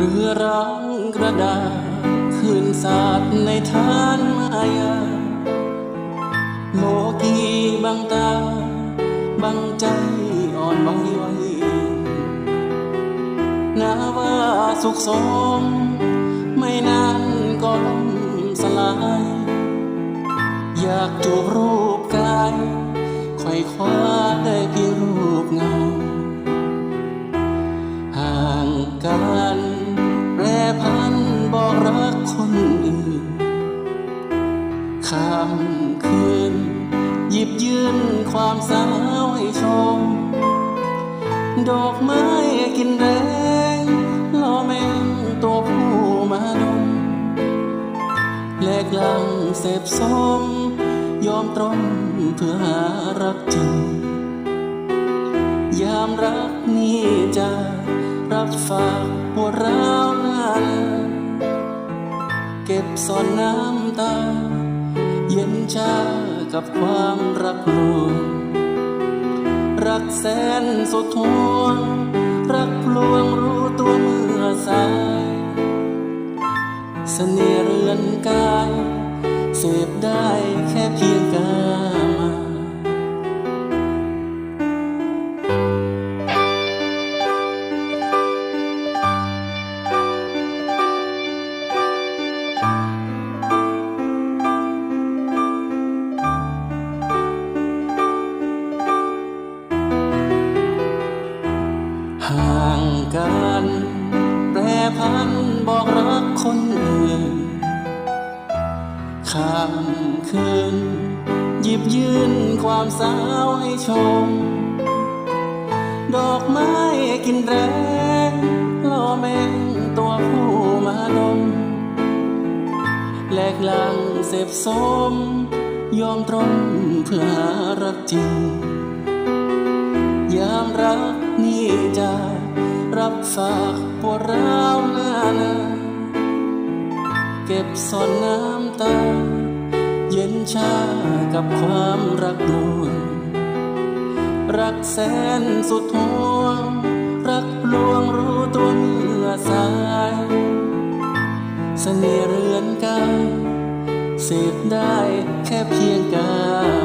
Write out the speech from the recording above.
รือร้างกระดาษคืนสาดในทานมายาโลกีบังตาบังใจอ่อนไหวไหวนาว่าสุขสม ไม่นานก็ล่มสลาย อยากจูบรูปกายคอยคว้าได้เพียงรูปเงาห่างกัน ค่ำคืน หยิบยื่นความสาวให้ชม ดอกไม้กินแรงล่อแมงตัวผู้มาดมแลกลังเสพสม ยอมตรมเพื่อหารักจริง ยามรักนี้จะรับฝากปวดร้าวหนาเก็บซ่อนน้ำตา ชากับความรักลวงรักแสนสุดทวง รักลวงรู้ตัวเมื่อสายเสน่ห์เรือนกาย เสพได้แค่เพียงกาย บอกรักคนอื่นค่ำคืนหยิบยื่นความสาวให้ชม ดอกไม้กินแรงล่อแมงตัวผู้มาดมแหลกลังเสพสม ยอมตรงเพื่อหารักจริง ยามรักนี่จะรับฝากปวดร้าวหน้านาเก็บซ่อนน้ำตา เย็นชากับความรักลวงรักแสนสุดห่วง รักลวงรู้ตัวเมื่อสายเสน่ห์เรือนกายเสพได้แค่เพียงกาย